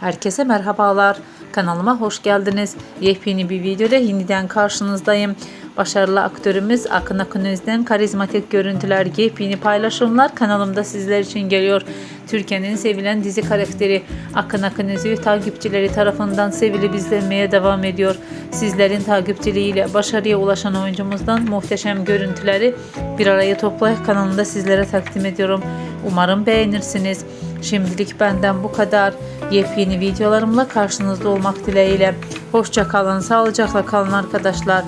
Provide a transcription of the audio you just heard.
Herkese merhabalar. Kanalıma hoş geldiniz. Yepyeni bir videoda yeniden karşınızdayım. Başarılı aktörümüz Akın Akınöz'den karizmatik görüntüler, yepyeni paylaşımlar kanalımda sizler için geliyor. Türkiye'nin sevilen dizi karakteri Akın Akınöz'ü takipçileri tarafından sevilip izlenmeye devam ediyor. Sizlerin takipçiliğiyle başarıya ulaşan oyuncumuzdan muhteşem görüntüleri bir araya toplayıp kanalımda sizlere takdim ediyorum. Umarım beğenirsiniz. Şimdilik benden bu kadar. Yepyeni videolarımla karşınızda olmak dileğiyle. Hoşça kalın, sağlıcakla kalın arkadaşlar.